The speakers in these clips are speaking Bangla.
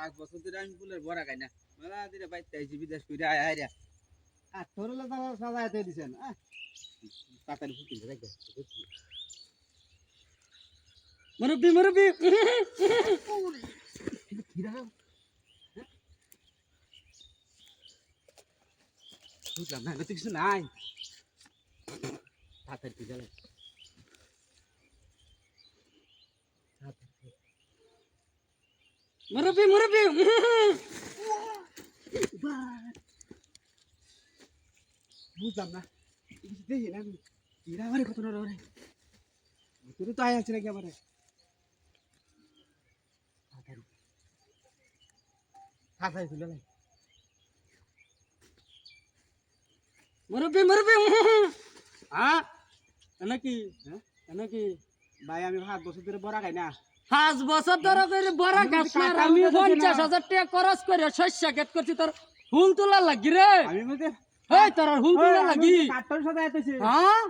পাঁচ বছর ধরে আমি ফুলের বড়া খাই না। মেলা দিনে বাইতে আইছি বিদেশ করে আয় আয় আর তোর হলে তারা সাজাইতে দিছেন তাড়াতাড়ি ফুটিল রেখে মুরব্বি মুরব্বি। বুঝলাম না কিছু নাই। তাড়াতাড়ি তুই জ্বালাই মুরব্বি মুরব্বি বুঝলাম না। দেখি না আমি। আমার কত না রে। ভিতরে তো আয় আছে নাকি আমার? তাড়াতাড়ি। তাড়াতাড়ি তুই জ্বালাই মুরব্বি মুরব্বি হ্যাঁ নাকি? নাকি ভাই আমি ভাত বছর ধরে বড়া খাই না। পাঁচ বছর ধরে করে বড় গাছ কাটা আমি পঞ্চাশ। হাজার টাকা খরচ করে শস্য গেট করছি তোর হুল তোলা লাগি রে। এই তোর হুল তোলা লাগি। হ্যাঁ?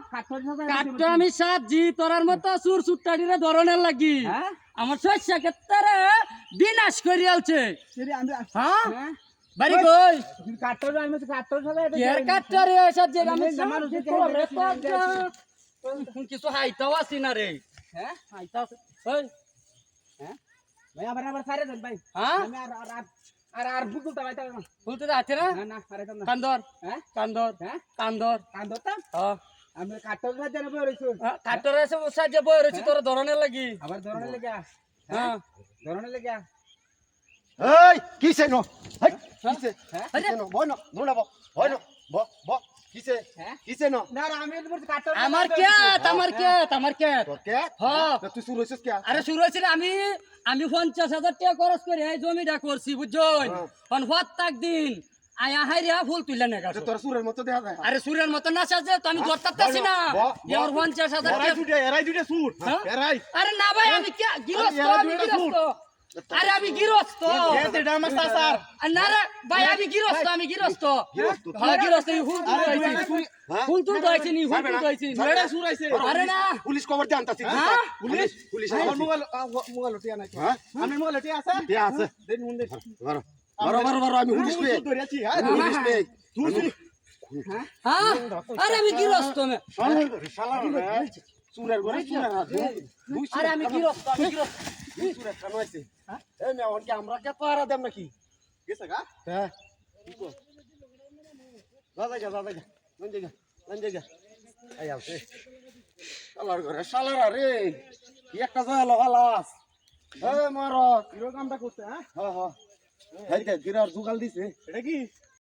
আমি সাজি তোরার মতো ধরনের লাগি। হ্যাঁ? আমার শস্য বিনাশ করি আলছে। হ্যাঁ? হ্যাঁ? বাড়ি কই? আমি সাথে এসব যে আমি কেটে। কিছু হাইতাও আছি না রে। হ্যাঁ? হাইতাও। ওই ভাই আবার আবার সারে দেন ভাই। হ্যাঁ? আমি আর আর আর আর আর বুকুলটা ভাই না। যাচ্ছে না? না না সারে দেন কান্দর। হ্যাঁ? কান্দর। হ্যাঁ? কান্দর। হ্যাঁ আমি কাঠর সাথে জানাব রইছো? কাটর এসে সাজে বই রয়েছে তোর ধরনের লাগি। আবার ধরনের লেগা? হ্যাঁ? ধরনের লেগা? এই কিসে ন? হেই কিসে? হ্যাঁ? ন? ন। কিসে? হ্যাঁ? কিসে ন? না না আমি আমার কে হ্যাঁ। তুই শুরু হইছিস কে আরে শুরু হয়েছিল আমি আমি পঞ্চাশ হাজার টাকা খরচ করে এই জমিটা করছি বুঝছই? হ্যাঁ। প্রত্যেক দিন আয়া হাই রে ফুল তুলে নে গাছ। তোর সুরের মতো দেখা যায়। আরে সুরের মতো না সাজে তো আমি পারছি না। এরাই এরাই সুর। হ্যাঁ? এরাই। আরে না ভাই আমি কে গিরস্ত আমি গিরস্ত আরে আমি গিরস্ত রে ভাই আমি গিরস্ত আমি গিরস্ত। হ্যাঁ গিরস্ত ফুল তুল হয়েছি হ্যাঁ? ফুল তুল হয়েছি নি। ফুল তুল হয়েছি এরা সুর আইছে আরে না। পুলিশ খবর দে আনতাছি হ্যাঁ? পুলিশ পুলিশ আমার মোবাইল মোবাইল টিয়া নাই হ্যাঁ? আমি মোবাইল টিয়া আছে? কে আছে। দেন মুন্ডে মারো মারো মারো মারো আমি পুলিশ আমি পুলিশ পেয়ে হ্যাঁ। হ্যাঁ। আরে আমি গিরস্ত মে শালা সুরের ঘরে সুরের হাত আরে আমি গিরস্ত আমি গিরস্ত সুরের খানো আছে। এই মে অনকে আমরা কে পারা দেম নাকি? গেছে গা? হ্যাঁ। দাদা যা দাদা যা নন জায়গা নন জায়গা এই আছে শালার ঘরে শালারা রে। একটা জয়ালো হালাস এ মারো কামটা করছে হ্যাঁ? হ্যাঁ হ্যাঁ গিরার জুগাল দিছে। এটা কি?